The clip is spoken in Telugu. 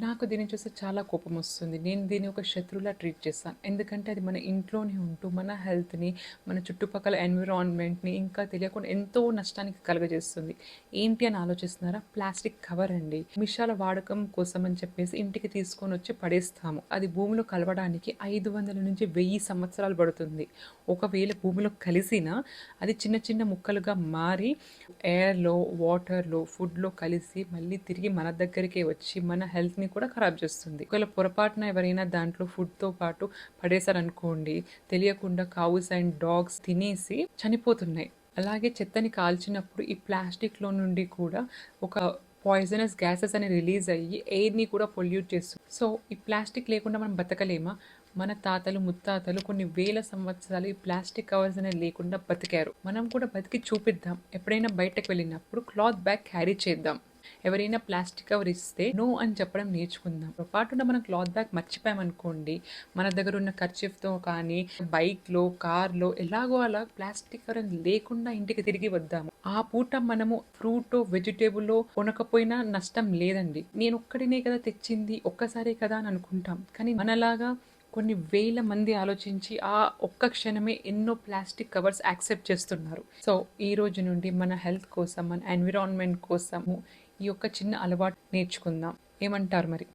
నాకు దీన్ని చూస్తే చాలా కోపం వస్తుంది. నేను దీన్ని ఒక శత్రువులా ట్రీట్ చేస్తాను ఎందుకంటే అది మన ఇంట్లోనే ఉంటూ మన హెల్త్ని మన చుట్టుపక్కల ఎన్విరాన్మెంట్ని ఇంకా తెలియకుండా ఎంతో నష్టానికి కలుగజేస్తుంది. ఏంటి అని ఆలోచిస్తున్నారా? ప్లాస్టిక్ కవర్ అండి. మిషాల వాడకం కోసం అని చెప్పేసి ఇంటికి తీసుకొని వచ్చి పడేస్తాము. అది భూమిలో కలవడానికి ఐదు వందల నుంచి వెయ్యి సంవత్సరాలు పడుతుంది. ఒకవేళ భూమిలో కలిసినా అది చిన్న చిన్న ముక్కలుగా మారి ఎయిర్లో వాటర్లో ఫుడ్లో కలిసి మళ్ళీ తిరిగి మన దగ్గరికే వచ్చి మన హెల్త్ని కూడా ఖరాబ్ చేస్తుంది. ఒకవేళ పొరపాటున ఎవరైనా దాంట్లో ఫుడ్తో పాటు పడేశారనుకోండి తెలియకుండా కౌస్ అండ్ డాగ్స్ తినేసి చనిపోతున్నాయి. అలాగే చెత్తని కాల్చినప్పుడు ఈ ప్లాస్టిక్లో నుండి కూడా ఒక పాయిజనస్ గ్యాసెస్ అని రిలీజ్ అయ్యి ఎయిర్ని కూడా పొల్యూట్ చేస్తుంది. సో ఈ ప్లాస్టిక్ లేకుండా మనం బతకలేమా? మన తాతలు ముత్తాతలు కొన్ని వేల సంవత్సరాలు ఈ ప్లాస్టిక్ కవర్స్ అనేది లేకుండా బతికారు. మనం కూడా బతికి చూపిద్దాం. ఎప్పుడైనా బయటకు వెళ్ళినప్పుడు క్లాత్ బ్యాగ్ క్యారీ చేద్దాం. ఎవరైనా ప్లాస్టిక్ కవర్ ఇస్తే నో అని చెప్పడం నేర్చుకుందాం. పొరపాటున మనం క్లాత్ బ్యాగ్ మర్చిపోయామనుకోండి మన దగ్గర ఉన్న ఖర్చుతో కానీ బైక్లో కార్లో ఎలాగో అలా ప్లాస్టిక్ కవర్ లేకుండా ఇంటికి తిరిగి వద్దాము. ఆ పూట మనము ఫ్రూట్ వెజిటేబుల్ కొనకపోయినా నష్టం లేదండి. నేను ఒక్కడినే కదా తెచ్చింది ఒక్కసారే కదా అని అనుకుంటాం. కానీ మనలాగా కొన్ని వేల మంది ఆలోచించి ఆ ఒక్క క్షణమే ఎన్నో ప్లాస్టిక్ కవర్స్ యాక్సెప్ట్ చేస్తున్నారు. సో ఈ రోజు నుండి మన హెల్త్ కోసం మన ఎన్విరాన్మెంట్ కోసము ఈ యొక్క చిన్న అలవాటు నేర్చుకుందాం. ఏమంటారు మరి?